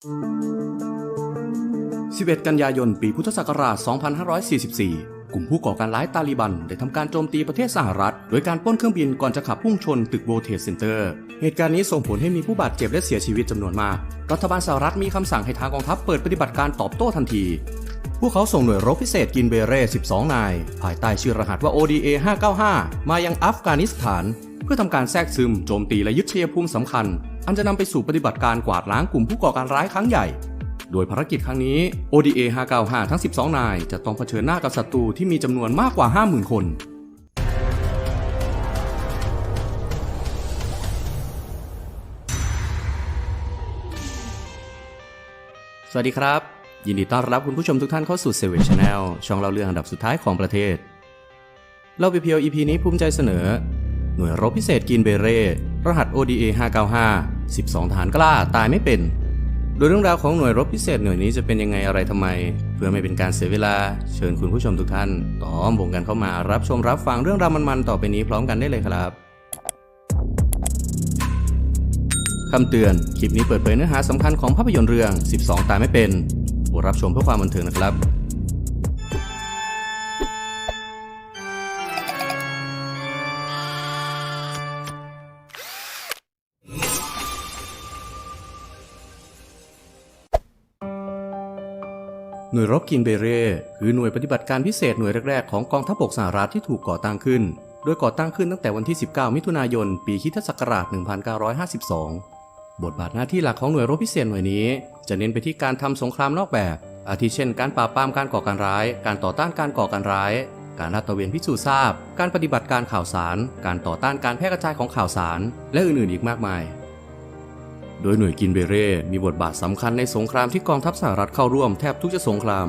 11 กันยายน ปีพุทธศักราช 2544 กลุ่มผู้ก่อการร้ายตาลิบัน ได้ทำการโจมตีประเทศสหรัฐ โดยการป้นเครื่องบินก่อนจะขับพุ่งชนตึก World Trade Center เหตุการณ์นี้ส่งผลให้มีผู้บาดเจ็บและเสียชีวิตจำนวนมาก รัฐบาลสหรัฐมีคำสั่งให้ทางกองทัพเปิดปฏิบัติการตอบโต้ทันที พวกเขาส่งหน่วยรบพิเศษกินเบเร่ 12 นาย ภายใต้ชื่อรหัสว่า ODA 595 มายังอัฟกานิสถาน เพื่อทำการแทรกซึม โจมตีและยึดชัยภูมิสำคัญ อันจะนำไปสู่ปฏิบัติการกวาดล้างกลุ่มผู้ก่อการร้ายครั้งใหญ่ โดยภารกิจครั้งนี้ ODA 595 ทั้ง 12 นาย จะต้องเผชิญหน้ากับศัตรูที่มีจำนวนมากกว่า 50,000 คน สวัสดีครับ ยินดีต้อนรับคุณผู้ชมทุกท่านเข้าสู่เซเว่นชาแนลช่องเล่าเรื่องอันดับสุดท้ายของประเทศ เล่าเพียว EP นี้ภูมิใจเสนอ หน่วยรบพิเศษกินเบเร่รหัส ODA 595 12ทหารกล้าตายไม่เป็น โดยเรื่องราวของหน่วยรบพิเศษหน่วยนี้จะเป็นยังไงอะไรทำไม เพื่อไม่เป็นการเสียเวลา เชิญคุณผู้ชมทุกท่านต่อมวงกันเข้ามารับชมรับฟังเรื่องราวมันๆต่อไปนี้พร้อมกันได้เลยครับคำเตือน คลิปนี้เปิดเผยเนื้อหาสำคัญของภาพยนตร์เรื่อง 12 ตายไม่เป็นโปรดรับชมเพื่อความบันเทิงนะครับ หน่วยรบกินเบเร่คือหน่วยปฏิบัติการพิเศษหน่วยแรก ๆ ของกองทัพบกสหรัฐที่ถูกก่อตั้งขึ้น โดยก่อตั้งขึ้นตั้งแต่วันที่ 19 มิถุนายน ปีคริสตศักราช 1952 บทบาทหน้าที่หลักของหน่วยรบพิเศษหน่วยนี้ จะเน้นไปที่การทำสงครามนอกแบบ อาทิเช่น การปราบปรามการก่อการร้าย การต่อต้านการก่อการร้าย การลาดตระเวนพิสูจน์ทราบ การปฏิบัติการข่าวสาร การต่อต้านการแพร่กระจายของข่าวสาร และอื่นๆอีกมากมาย โดยหน่วยกินเบเร่ มีบทบาทสำคัญในสงครามที่กองทัพสหรัฐเข้าร่วมแทบทุกจะสงคราม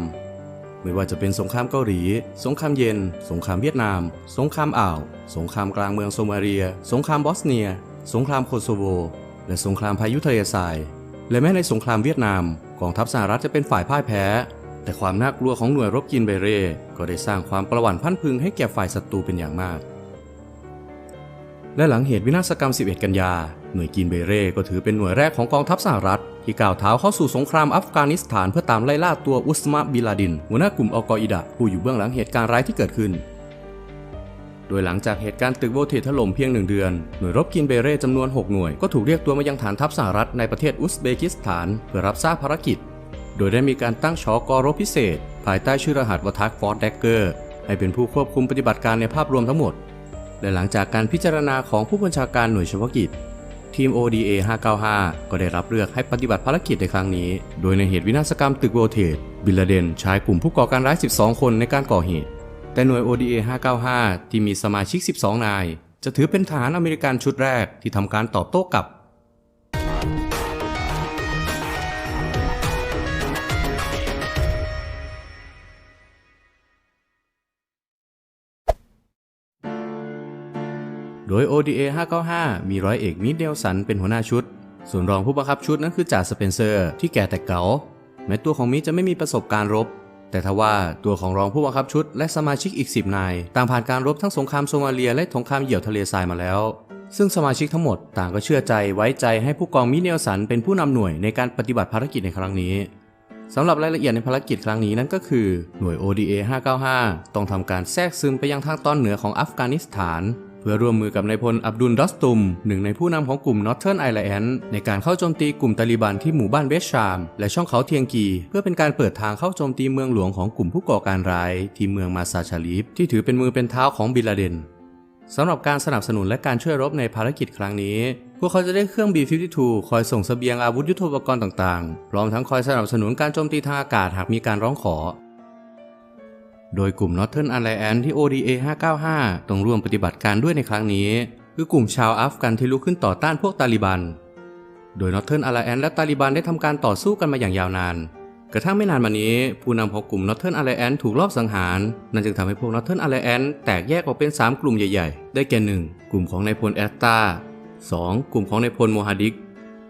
ไม่ว่าจะเป็นสงครามเกาหลี สงครามเย็น สงครามเวียดนาม สงครามอ่าว สงครามกลางเมืองโซมาเลีย สงครามบอสเนีย สงครามโคโซโว และสงครามพายุทะเลทราย และแม้ในสงครามเวียดนาม กองทัพสหรัฐจะเป็นฝ่ายพ่ายแพ้ แต่ความน่ากลัวของหน่วยรบกินเบเร่ ก็ได้สร้างความประหวั่นพันพึงให้แก่ฝ่ายศัตรูเป็นอย่างมาก และหลังเหตุวินาศกรรม 11 กันยา หน่วยกินเบเร่ก็ถือเป็นหน่วยแรกของกองทัพสหรัฐ ที่ก้าวเท้าเข้าสู่สงครามอัฟกานิสถานเพื่อตามไล่ล่าตัวอุสมาบิลาดิน หัวหน้ากลุ่มอัลกออิดะผู้อยู่เบื้องหลังเหตุการณ์ร้ายที่เกิดขึ้น โดยหลังจากเหตุการณ์ตึกโวเทถล่มเพียงหนึ่งเดือน หน่วยรบกินเบเร่จำนวน 6 หน่วยก็ถูกเรียกตัวมายังฐานทัพสหรัฐในประเทศอุซเบกิสถานเพื่อรับทราบภารกิจ โดยได้มีการตั้งชอกอรบพิเศษ ภายใต้ชื่อรหัสวัทักฟอร์ดแดกเกอร์ให้เป็นผู้ควบคุมปฏิบัติการในภาพรวมทั้งหมด และหลังจากการพิจารณาของผู้บัญชาการหน่วยเฉพาะกิจ ทีม ODA 595 ก็ได้รับเลือกให้ปฏิบัติภารกิจในครั้งนี้ โดยในเหตุวินาศกรรมตึกโวเทตบิลลาเดนใช้กลุ่มผู้ก่อการร้าย 12 คนในการก่อเหตุ แต่หน่วย ODA 595 ที่มีสมาชิก 12 นาย จะถือเป็นฐานอเมริกันชุดแรกที่ทำการตอบโต้กลับ โดย ODA 595 มีร้อยเอกมิดเดลสันเป็นหัวหน้าชุด ส่วนรองผู้บังคับชุดนั้นคือจ่าสเปนเซอร์ที่แก่แต่เก๋า แม้ตัวของมิจะไม่มีประสบการณ์รบ แต่ทว่าตัวของรองผู้บังคับชุด และสมาชิกอีก 10 นาย ต่างผ่านการรบทั้งสงครามโซมาเลียและสงครามเหยี่ยวทะเลทรายมาแล้ว ซึ่งสมาชิกทั้งหมดต่างก็เชื่อใจไว้ใจให้ผู้กองมิเดลสันเป็นผู้นำหน่วยในการปฏิบัติภารกิจในครั้งนี้สำหรับรายละเอียดในภารกิจครั้งนี้นั่นก็คือหน่วย ODA 595 ต้องทำการแทรกซึมไปยังทางตอนเหนือของอัฟกานิสถาน เพื่อร่วมมือกับนายพลอับดุลดอสตุม หนึ่งในผู้นำของกลุ่ม Northern Ireland ในการเข้าโจมตีกลุ่มตาลิบันที่หมู่บ้านเบชชาม และช่องเขาเทียงกี เพื่อเป็นการเปิดทางเข้าโจมตีเมืองหลวงของกลุ่มผู้ก่อการร้ายที่เมืองมาซาชาลีฟที่ถือเป็นมือเป็นเท้าของบิลาเดนสำหรับการสนับสนุนและการช่วยรบในภารกิจครั้งนี้ พวกเขาจะได้เครื่อง B-52 คอยส่งเสบียงอาวุธยุทโธปกรณ์ต่างๆ พร้อมทั้งคอยสนับสนุนการโจมตีทางอากาศหากมีการร้องขอ โดยกลุ่ม Northern Alliance ที่ ODA 595 ต้องร่วมปฏิบัติการด้วยในครั้งนี้ คือกลุ่มชาวอัฟกันที่ลุกขึ้นต่อต้านพวกตาลิบัน โดย Northern Alliance และตาลิบันได้ทำการต่อสู้กันมาอย่างยาวนาน กระทั่งไม่นานมานี้ ผู้นำของกลุ่ม Northern Alliance ถูกลอบสังหาร นั่นจึงทำให้พวก Northern Alliance แตกแยกออกเป็น 3 กลุ่มใหญ่ๆ ได้แก่ 1. กลุ่มของนายพลแอสตา 2. กลุ่มของนายพลโมฮัดดิก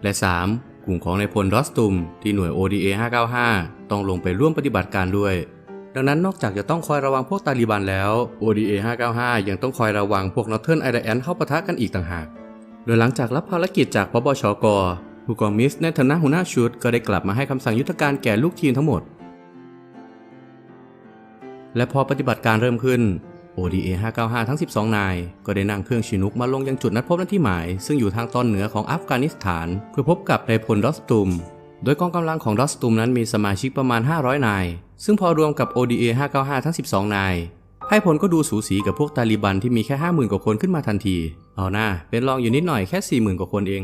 และ 3. กลุ่มของนายพลรอสตุม ที่หน่วย ODA 595 ต้องลงไปร่วมปฏิบัติการด้วย ดังนั้นนอกจากจะต้องคอยระวังพวกตาลิบันแล้ว ODA 595 ยังต้องคอยระวังพวก Northern Alliance เข้าปะทะกันอีกต่างหาก โดยหลังจากรับภารกิจจากพบชกผู้กองมิสในฐานะหัวหน้าชุด ก็ได้กลับมาให้คำสั่งยุทธการแก่ลูกทีมทั้งหมด และพอปฏิบัติการเริ่มขึ้น ODA 595 ทั้ง 12 นาย ก็ได้นั่งเครื่องชินุกมาลงยังจุดนัดพบนัดที่หมาย ซึ่งอยู่ทางตอนเหนือของอัฟกานิสถาน เพื่อพบกับนายพลดอสตุม โดยกองกำลังของดอสตุมนั้นมีสมาชิกประมาณ 500 นาย ซึ่งพอรวมกับ ODA 595 ทั้ง 12 นายให้ผลก็ดูสูสีกับพวกตาลิบันที่มีแค่ 50,000 กว่าคนขึ้นมาทันที เอาหน้าเป็นรองอยู่นิดหน่อยแค่ 40,000 กว่าคนเอง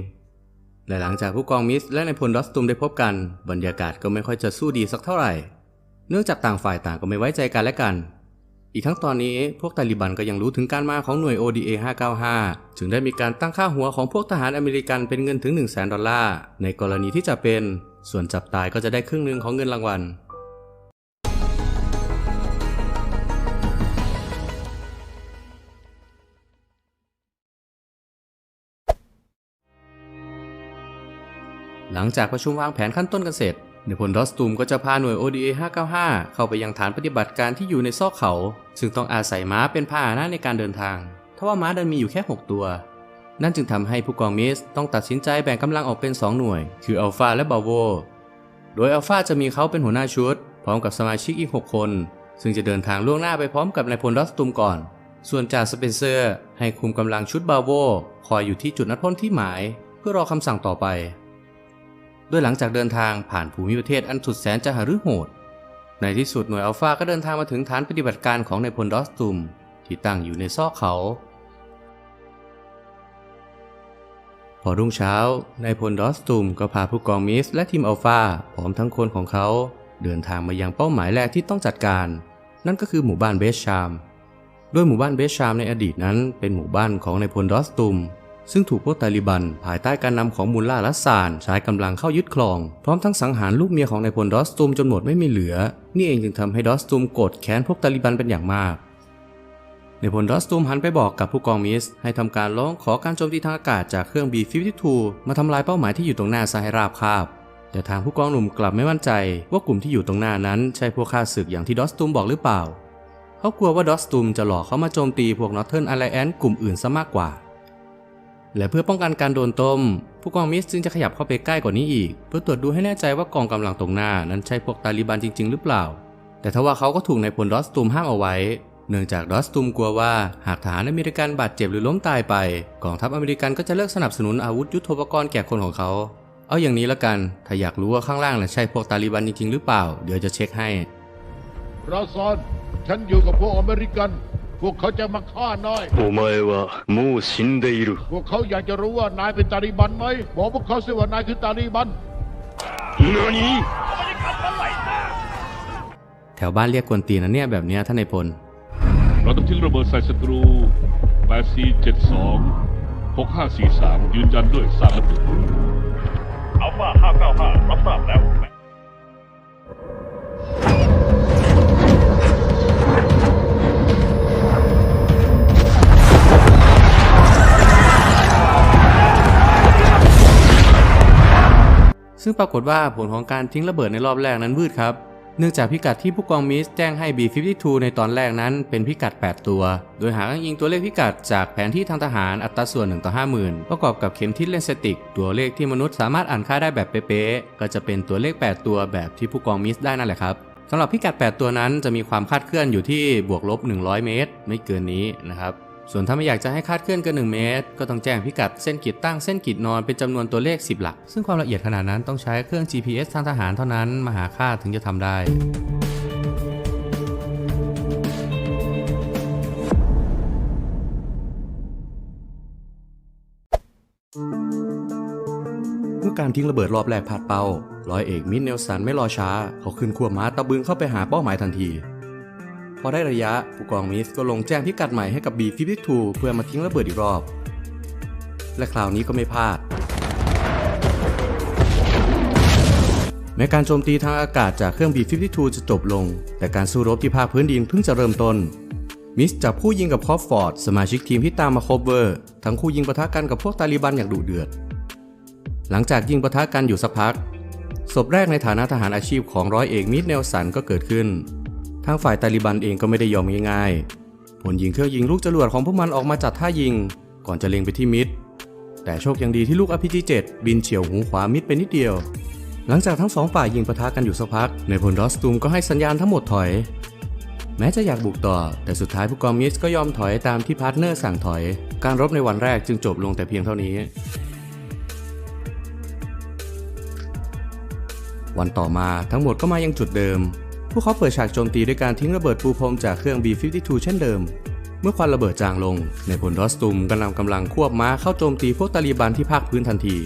และหลังจากผู้กองมิสและนายพลดอสตุมได้พบกัน บรรยากาศก็ไม่ค่อยจะสู้ดีสักเท่าไหร่ เนื่องจากต่างฝ่ายต่างก็ไม่ไว้ใจกันและกัน อีกทั้งตอนนี้พวกตาลิบันก็ยังรู้ถึงการมาของหน่วย ODA 595จึงได้มีการตั้งค่าหัวของพวกทหารอเมริกันเป็นเงินถึง 1 0 0 0 0แดอลลาร์ในกรณีที่จะเป็น ส่วนจับตายก็จะได้ครึ่งหนึ่งของเงินรางวัล หลังจากประชุมวางแผนขั้นต้นกันเสร็จในพลดอสตูมก็จะพาหน่วย ODA 595 เข้าไปยังฐานปฏิบัติการที่อยู่ในซอกเขา ซึ่งต้องอาศัยม้าเป็นพาหนะในการเดินทาง ทว่าม้าดันมีอยู่แค่ 6 ตัว นั่นจึงทำให้ผู้กองมิสต้องตัดสินใจแบ่งกำลังออกเป็น 2 หน่วย คืออัลฟาและบาโว โดยอัลฟาจะมีเขาเป็นหัวหน้าชุด พร้อมกับสมาชิกอีก 6 คน ซึ่งจะเดินทางล่วงหน้าไปพร้อมกับนายพลดอสตูมก่อน ส่วนจ่าสเปนเซอร์ ให้คุมกำลังชุดบาโวคอยอยู่ที่จุดนัดพบที่หมาย เพื่อรอคำสั่งต่อไป โดยหลังจากเดินทางผ่านภูมิประเทศอันสุดแสนจะหฤโหด ในที่สุดหน่วยอัลฟาก็เดินทางมาถึงฐานปฏิบัติการของนายพลดอสตุม ที่ตั้งอยู่ในซอกเขา พอรุ่งเช้านายพลดอสตุมก็พาผู้กองมิสและทีมอัลฟาพร้อมทั้งคนของเขา เดินทางมายังเป้าหมายแรกที่ต้องจัดการ นั่นก็คือหมู่บ้านเบสชามโดยหมู่บ้านเบสชามในอดีตนั้นเป็นหมู่บ้านของนายพลดอสตุม ซึ่งถูกพวกตาลิบันภายใต้การนำของมุลล่าลัสซานใช้กำลังเข้ายึดครอง พร้อมทั้งสังหารลูกเมียของนายพลดอสตุมจนหมดไม่มีเหลือ นี่เองจึงทำให้ดอสตุมโกรธแค้นพวกตาลิบันเป็นอย่างมากนายพลดอสตุมหันไปบอกกับผู้กองมิส ให้ทำการร้องขอการโจมตีทางอากาศจากเครื่อง B-52 มาทำลายเป้าหมายที่อยู่ตรงหน้าซะให้ราบคาบ แต่ทางผู้กองหนุ่มกลับไม่มั่นใจ ว่ากลุ่มที่อยู่ตรงหน้านั้นใช่พวกข้าศึกอย่างที่ดอสตุมบอกหรือเปล่า เขากลัวว่าดอสตุมจะหลอกเขามาโจมตีพวกนอร์เทิร์นอ l ไลแอนกลุ่มอื่นซะมากกว่า และเพื่อป้องกันการโดนต้ม ผู้กองมิสจึงจะขยับเข้าไปใกล้กว่านี้อีก เพื่อตรวจดูให้แน่ใจว่ากองกำลังตรงหน้านั้นใช่พวกตาลิบันจริง ๆ หรือเปล่า แต่ทว่าเขาก็ถูกนายพลดอสตุมห้ามเอาไว้ เนื่องจากดอสตุมกลัวว่าหากทหารอเมริกันบาดเจ็บหรือล้มตายไป กองทัพอเมริกันก็จะเลิกสนับสนุนอาวุธยุทโธปกรณ์แก่คนของเขา เอาอย่างนี้ละกัน ถ้าอยากรู้ว่าข้างล่างน่ะใช่พวกตาลิบันจริงๆหรือเปล่า เดี๋ยวจะเช็คให้ราซอนฉันอยู่กับพวกอเมริกัน พวกเขาจะมาฆ่าน้อย お前はもう死んでいる พวกเขาอยากจะรู้ว่านายเป็นตาลีบันไหม บอกพวกเขาสิว่านายคือตาลีบัน 何 แถวบ้านเรียกกวนตีนนะเนี่ยแบบเนี้ยท่านนายพล เราต้องทิ้งระเบิดใส่ศัตรู 8472 6543 ยืนยันด้วยสารระเบิด ปรากฏว่าผลของการทิ้งระเบิดในรอบแรกนั้นวืดครับ เนื่องจากพิกัดที่ผู้กองมิสแจ้งให้ B52 ในตอนแรกนั้นเป็นพิกัด 8 ตัว โดยหากอ้างอิงตัวเลขพิกัดจากแผนที่ทางทหารอัตราส่วน1ต่อ50,000 ประกอบกับเข็มทิศเลนสติก ตัวเลขที่มนุษย์สามารถอ่านค่าได้แบบเป๊ะๆก็จะเป็นตัวเลข 8 ตัวแบบที่ผู้กองมิสได้นั่นแหละครับสำหรับพิกัด 8 ตัวนั้นจะมีความคาดเคลื่อนอยู่ที่บวกลบ 100 เมตร ไม่เกินนี้นะครับ ส่วนถ้าไม่อยากจะให้คาดเคลื่อนเกิน1เมตร ก็ต้องแจ้งพิกัดเส้นขีดตั้งเส้นขีดนอนเป็นจำนวนตัวเลข 10 หลัก ซึ่งความละเอียดขนาดนั้นต้องใช้เครื่อง GPS ทางทหารเท่านั้นมาหาค่าถึงจะทำได้เมื่อการทิ้งระเบิดรอบแรกพลาดเป้าร้อยเอกมิดเนลสันไม่รอช้า เขาขึ้นขั้วม้าตะบึงเข้าไปหาเป้าหมายทันที พอได้ระยะผู้กองมิสก็ลงแจ้งพิกัดใหม่ให้กับ B52 เพื่อมาทิ้งระเบิดอีกรอบ และคราวนี้ก็ไม่พลาด แม้การโจมตีทางอากาศจากเครื่อง B52 จะจบลง แต่การสู้รบที่ภาคพื้นดินเพิ่งจะเริ่มต้นมิสจับคู่ยิงกับคอฟฟอร์ด สมาชิกทีมที่ตามมาโคเวอร์ ทั้งคู่ยิงปะทะกันกับพวกตาลิบันอย่างดุเดือด หลังจากยิงปะทะกันอยู่สักพัก ศพแรกในฐานะทหารอาชีพของร้อยเอกมิดเนลสันก็เกิดขึ้น ทางฝ่ายตาลิบันเองก็ไม่ได้ยอมง่ายๆผลยิงเครื่องยิงลูกจรวดของพวกมันออกมาจัดท่ายิง ก่อนจะเล็งไปที่มิด แต่โชคยังดีที่ลูก RPG-7 บินเฉียวหูขวามิดไปนิดเดียว หลังจากทั้งสองฝ่ายยิงปะทะกันอยู่สักพัก ในพลดอสตูมก็ให้สัญญาณทั้งหมดถอย แม้จะอยากบุกต่อ แต่สุดท้ายผู้กองมิสก็ยอมถอยตามที่พาร์ทเนอร์สั่งถอย การรบในวันแรกจึงจบลงแต่เพียงเท่านี้วันต่อมาทั้งหมดก็มายังจุดเดิม วกเขาเปิดฉากโจมตีด้วยการทิ้งระเบิดปูพรมจากเครื่อง B-52 เช่นเดิม เมื่อควันระเบิดจางลง ในพลดอสตุมก็นำกำลังควบม้าเข้าโจมตีพวกตาลีบันที่ภาคพื้นทันที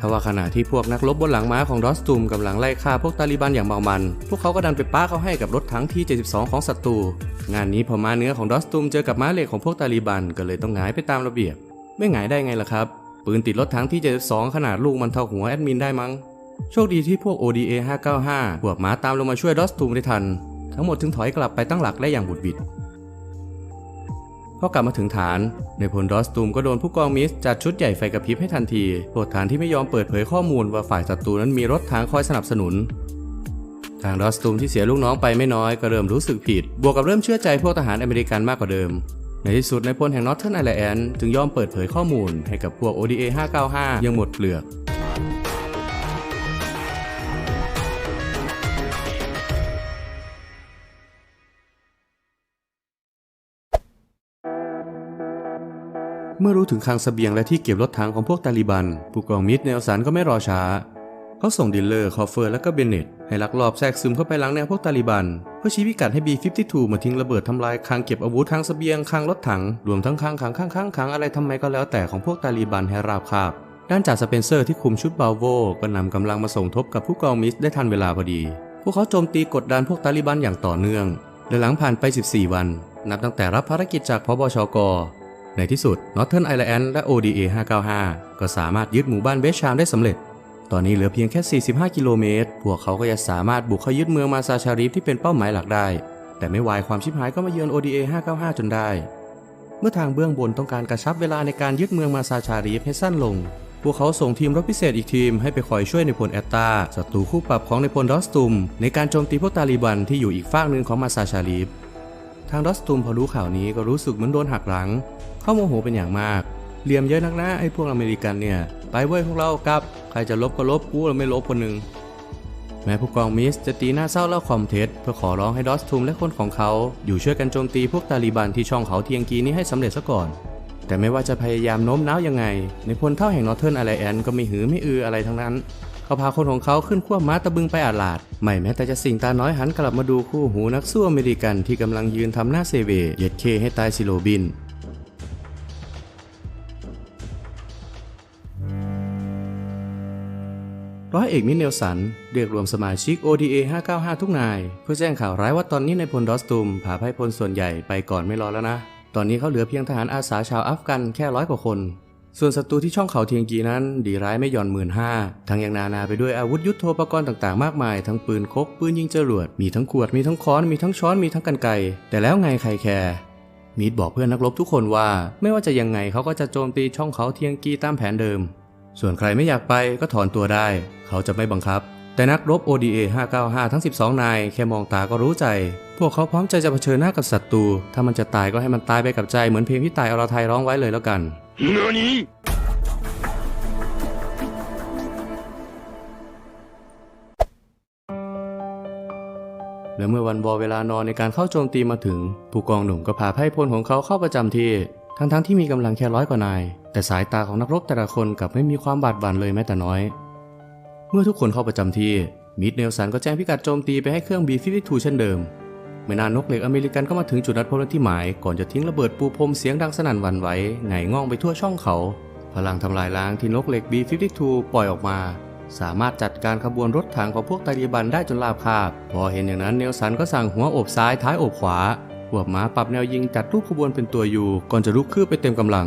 ทว่าขณะที่พวกนักรบบนหลังม้าของดอสตุมกำลังไล่ฆ่าพวกตาลีบันอย่างเมามัน พวกเขาก็ดันไปป้าเขาให้กับรถถังที่ 72 ของศัตรู งานนี้พอม้าเนื้อของดอสตุมเจอกับม้าเหล็กของพวกตาลีบันก็เลยต้องหงายไปตามระเบียบ ไม่หงายได้ไงล่ะครับ ปืนติดรถถังที่ 72 ขนาดลูกมันเท่าหัวแอดมินได้มั้ง โชคดีที่พวก ODA 595 พวกม้าตามลงมาช่วยดอสตูมได้ทัน ทั้งหมดถึงถอยกลับไปตั้งหลักได้อย่างบุดบิดพอกลับมาถึงฐาน ในพลดอสตูมก็โดนผู้กองมิสจัดชุดใหญ่ไฟกระพริบให้ทันทีพวกฐานที่ไม่ยอมเปิดเผยข้อมูลว่าฝ่ายศัตรูนั้นมีรถทางคอยสนับสนุน ทางดอสตูมที่เสียลูกน้องไปไม่น้อยก็เริ่มรู้สึกผิด บวกกับเริ่มเชื่อใจพวกทหารอเมริกันมากกว่าเดิม ในที่สุดในพลแห่งนอร์เทิร์นไอแลนด์จึงยอมเปิดเผยข้อมูลให้กับพวก ODA 595 ยังหมดเปลือก เมื่อรู้ถึงคลังสเสบียงและที่เก็บรถถังของพวกตาลิบัน ผู้กองมิดเนลสันก็ไม่รอช้า เขาส่งดิลเลอร์คอฟเฟอร์และก็เบนเนตให้ลักลอบแทรกซึมเข้าไปหลังแนวพวกตาลิบัน เพื่อชี้พิกัดให้ B-52 มาทิ้งระเบิดทำลายคลังเก็บอาวุธคลังสเสบียงคลังรถถังรวมทั้งคลังขังข้างข้างขังอะไรทำไมก็แล้วแต่ของพวกตาลิบันให้ราบคาบด้านจ่าสเปนเซอร์ที่คุมชุดบาโวก็นำกำลังมาส่งทบกับผู้กองมิสได้ทันเวลาพอดี พวกเขาโจมตีกดดันพวกตาลิบันอย่างต่อเนื่องและหลังผ่านไป 14 วัน นับตั้งแต่รับภารกิจจากพบชก ในที่สุด Northern Ireland และ ODA 595 ก็สามารถยึดหมู่บ้านเบชชามได้สำเร็จ ตอนนี้เหลือเพียงแค่ 45 กิโลเมตร พวกเขาก็จะสามารถบุกเข้ายึดเมืองมาซาชาริฟที่เป็นเป้าหมายหลักได้ แต่ไม่วายความชิบหายก็มาเยือน ODA 595 จนได้ เมื่อทางเบื้องบนต้องการกระชับเวลาในการยึดเมืองมาซาชาริฟให้สั้นลง พวกเขาส่งทีมรบพิเศษอีกทีมให้ไปคอยช่วยในพลแอตตาศัตรูคู่ปรับของในพลดอสตุม ในการโจมตีพวกตาลีบันที่อยู่อีกฝากหนึ่งของมาซาชาริฟ ทางดอสตูมพอรู้ข่าวนี้ก็รู้สึกเหมือนโดนหักหลัง เข้าโมโหเป็นอย่างมาก เหลี่ยมเยอะนักนะไอ้พวกอเมริกันเนี่ย ไปเว้ยพวกเรากลับ ใครจะลบก็ลบกูเราไม่ลบคนหนึ่งแม้ผู้กองมิสจะตีหน้าเศร้าเล่าคอมเท็จเพื่อขอร้องให้ดอสตูมและคนของเขา อยู่ช่วยกันโจมตีพวกตาลีบันที่ช่องเขาเทียงกีนี้ให้สำเร็จซะก่อน แต่ไม่ว่าจะพยายามโน้มน้าวยังไง ในพลเท่าแห่งนอร์เทิร์นไอแลนด์ก็ไม่หือไม่อืออะไรทั้งนั้น เขาพาคนของเขาขึ้นขั้วม้าตะบึงไปอาลาด ไม่แม้แต่จะสิ่งตาน้อยหันกลับมาดูคู่หูนักสู้อเมริกันที่กำลังยืนทำหน้าเซเวเย็ดเคให้ตายสิโลบินร้อยเอกมิเนลสันเรียกรวมสมาชิก ODA 595 ทุกนาย เพื่อแจ้งข่าวร้ายว่าตอนนี้ในพลดอสตุมผ่าไพ่พลส่วนใหญ่ไปก่อนไม่รอแล้วนะ ตอนนี้เขาเหลือเพียงทหารอาสาชาวอัฟกันแค่ร้อยกว่าคน ส่วนศัตรูที่ช่องเขาเทียงกีนั้น ดีร้ายไม่หย่อนหมื่นห้าทั้งยังนานาไปด้วยอาวุธยุทโธปกรณ์ต่างๆมากมาย ทั้งปืนคกปืนยิงจรวด มีทั้งขวดมีทั้งค้อนมีทั้งช้อนมีทั้งกันไกแต่แล้วไงใครแคร์มีดบอกเพื่อนนักรบทุกคนว่า ไม่ว่าจะยังไงเขาก็จะโจมตีช่องเขาเทียงกีตามแผนเดิม ส่วนใครไม่อยากไปก็ถอนตัวได้ เขาจะไม่บังคับ แต่นักรบ ODA 595 ทั้ง 12 นาย แค่มองตาก็รู้ใจ วกเขาพร้อมใจจะเผชิญหน้ากับศัตรู ถ้ามันจะตายก็ให้มันตายไปกับใจเหมือนเพลงที่ตายอรไทยร้องไว้เลยแล้วกัน何และเมื่อวันวอเวลานอนในการเข้าโจมตีมาถึง ผู้กองหนุ่มก็พาไพร่พลของเขาเข้าประจำที่ ทั้งๆทที่มีกำลังแค่ร้อยกว่านาย แต่สายตาของนักรบแต่ละคนกลับไม่มีความบาดหวั่นเลยแม้แต่น้อย เมื่อทุกคนเข้าประจำที่มิดเนลสันก็แจ้งพิกัดโจมตีไปให้เครื่อง B-52 เช่นเดิม ไม่นานนกเหล็กอเมริกันก็มาถึงจุดนัดพบที่หมาย ก่อนจะทิ้งระเบิดปูพรมเสียงดังสนั่นวันไหวไงง่องไปทั่วช่องเขา พลังทำลายล้างที่นกเหล็ก B-52 ปล่อยออกมา สามารถจัดการขบวนรถถังของพวกตาลีบันได้จนราบคาบ พอเห็นอย่างนั้นเนลสันก็สั่งหัวโอบซ้ายท้ายโอบขวาพวม้าปรับแนวยิงจัดรูปขบวนเป็นตัวอยู่ ก่อนจะลุกคืบไปเต็มกำลัง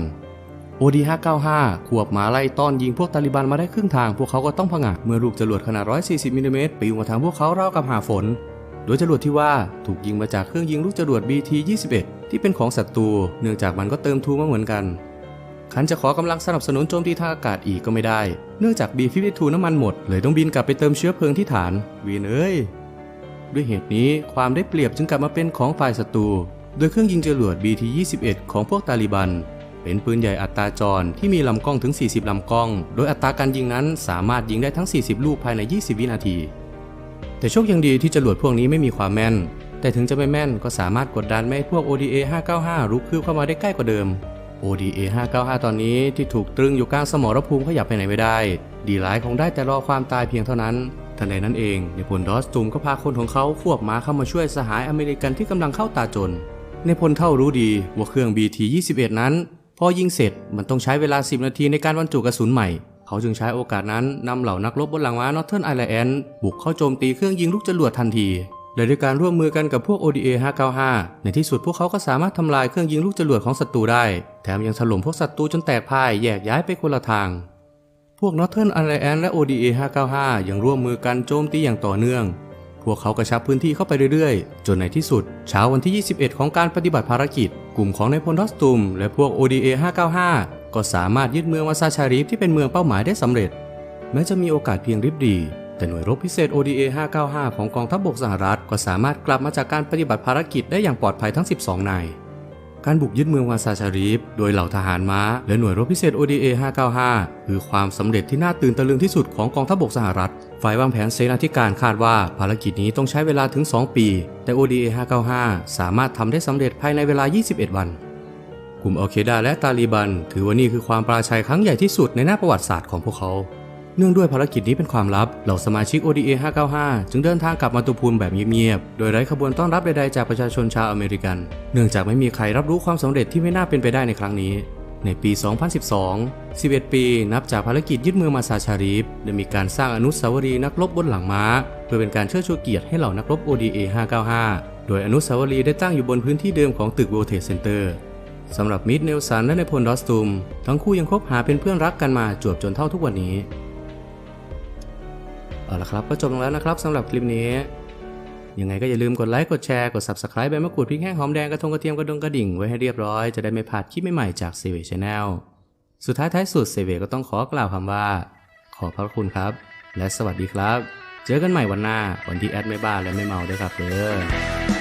โอดี595 ขวบหมาไล่ต้อนยิงพวกตาลิบันมาได้ครึ่งทาง พวกเขาก็ต้องผงะเมื่อลูกจรวดขนาด 140มิลลิเมตรปลิวมาทางพวกเขาราวกับหาฝน โดยจรวดที่ว่าถูกยิงมาจากเครื่องยิงลูกจรวด BT-21 ที่เป็นของศัตรูเนื่องจากมันก็เติมทูมาเหมือนกัน คันจะขอกำลังสนับสนุนโจมตีทางอากาศอีกก็ไม่ได้ เนื่องจาก B-52 น้ำมันหมด เลยต้องบินกลับไปเติมเชื้อเพลิงที่ฐานวีนเอ้ยด้วยเหตุนี้ความได้เปรียบจึงกลับมาเป็นของฝ่ายศัตรูโดยเครื่องยิงจรวด BT-21 ของพวกตาลิบัน เป็นปืนใหญ่อัตราจรที่มีลำกล้องถึง 40 ลำกล้อง โดยอัตราการยิงนั้นสามารถยิงได้ทั้ง 40 ลูกภายใน 20 วินาที แต่โชคยังดีที่จรวดพวกนี้ไม่มีความแม่น แต่ถึงจะไม่แม่นก็สามารถกดดันไม่ให้พวก ODA 595รุกคืบเข้ามาได้ใกล้กว่าเดิม ODA 595 ตอนนี้ที่ถูกตรึงอยู่กลางสมรภูมิขยับไปไหนไม่ได้ ดีร้ายคงได้แต่รอความตายเพียงเท่านั้นทันใดนั้นเองในพลดอสตูมก็พาคนของเขาควบม้าเข้ามาช่วยสหายอเมริกันที่กำลังเข้าตาจน ในพลเท่ารู้ดีว่าเครื่อง BT-21 นั้น พอยิงเสร็จมันต้องใช้เวลา 10 นาทีในการบรรจุกระสุนใหม่ เขาจึงใช้โอกาสนั้นนำเหล่านักรบบนหลังม้านอ r เทิร์นไอแลนด์บุกเข้าโจมตีเครื่องยิงลูกจรวดทันทีและด้วยการร่วมมือกันกับพวก ODA 595 ในที่สุดพวกเขาก็สามารถทำลายเครื่องยิงลูกจรวดของศัตรูได้ แถมยังถล่มพวกศัตรูจนแตกพ่ายแยกย้ายไปคนละทาง พวก Northern Alliance และ ODA 595 ยังร่วมมือกันโจมตีอย่างต่อเนื่อง พวกเขากระชับพื้นที่เข้าไปเรื่อยๆ จนในที่สุด เช้าวันที่ 21 ของการปฏิบัติภารกิจ กลุ่มของนายพลดอสตุม และพวก ODA 595 ก็สามารถยึดเมืองวาซาชารีฟที่เป็นเมืองเป้าหมายได้สำเร็จ แม้จะมีโอกาสเพียงริบดี แต่หน่วยรบพิเศษ ODA 595 ของกองทัพบบกสหรัฐ ก็สามารถกลับมาจากการปฏิบัติภารกิจได้อย่างปลอดภัยทั้ง 12 นาย การบุกยึดเมืองวาซาชารีฟโดยเหล่าทหารม้า และหน่วยรบพิเศษ ODA 595 คือความสำเร็จที่น่าตื่นตะลึงที่สุดของกองทัพบกสหรัฐฝ่ายวางแผนเสนาธิการคาดว่าภารกิจนี้ต้องใช้เวลาถึง 2 ปี แต่ ODA 595 สามารถทำได้สำเร็จภายในเวลา 21 วัน ลุ่มอัลเคดาและตาลีบัน ถือว่านี่คือความปราชัยครั้งใหญ่ที่สุดในหน้าประวัติศาสตร์ของพวกเขาเนื่องด้วยภารกิจนี้เป็นความลับ เหล่าสมาชิก ODA 595 จึงเดินทางกลับมาตุภูมิแบบเงียบๆ โดยไร้ขบวนต้อนรับใดๆจากประชาชนชาวอเมริกัน เนื่องจากไม่มีใครรับรู้ความสำเร็จที่ไม่น่าเป็นไปได้ในครั้งนี้ ในปี 2012 11 ปี นับจากภารกิจยึดเมืองมาซาชารีฟได้มีการสร้างอนุสาวรีย์นักรบบนหลังม้า เพื่อเป็นการเชิดชูเกียรติให้เหล่านักรบ ODA 595 โดยอนุสาวรีย์ได้ตั้งอยู่บนพื้นที่เดิมของตึก World Trade Center ส สำหรับมิดเนลสันและนายพลดอสตูม ทั้งคู่ยังคบหาเป็นเพื่อนรักกันมาจวบจนเท่าทุกวันนี้ เอาละครับก็จบลงแล้วนะครับสำหรับคลิปนี้ ยังไงก็อย่าลืมกดไลค์ กดแชร์ กด Subscribe ใบมะกรูดพริกแห้งหอมแดงกระทงกระเทียมกระดงกระดิ่งไว้ให้เรียบร้อย จะได้ไม่พลาดคลิปใหม่ๆจากเซเวชแนลสุดท้ายท้ายสุดเซเวก็ต้องขอกล่าวคำว่า ขอพระคุณครับ และสวัสดีครับ เจอกันใหม่วันหน้าวันที่แอดไม่บ้าและไม่เมาด้วยครับเด้อ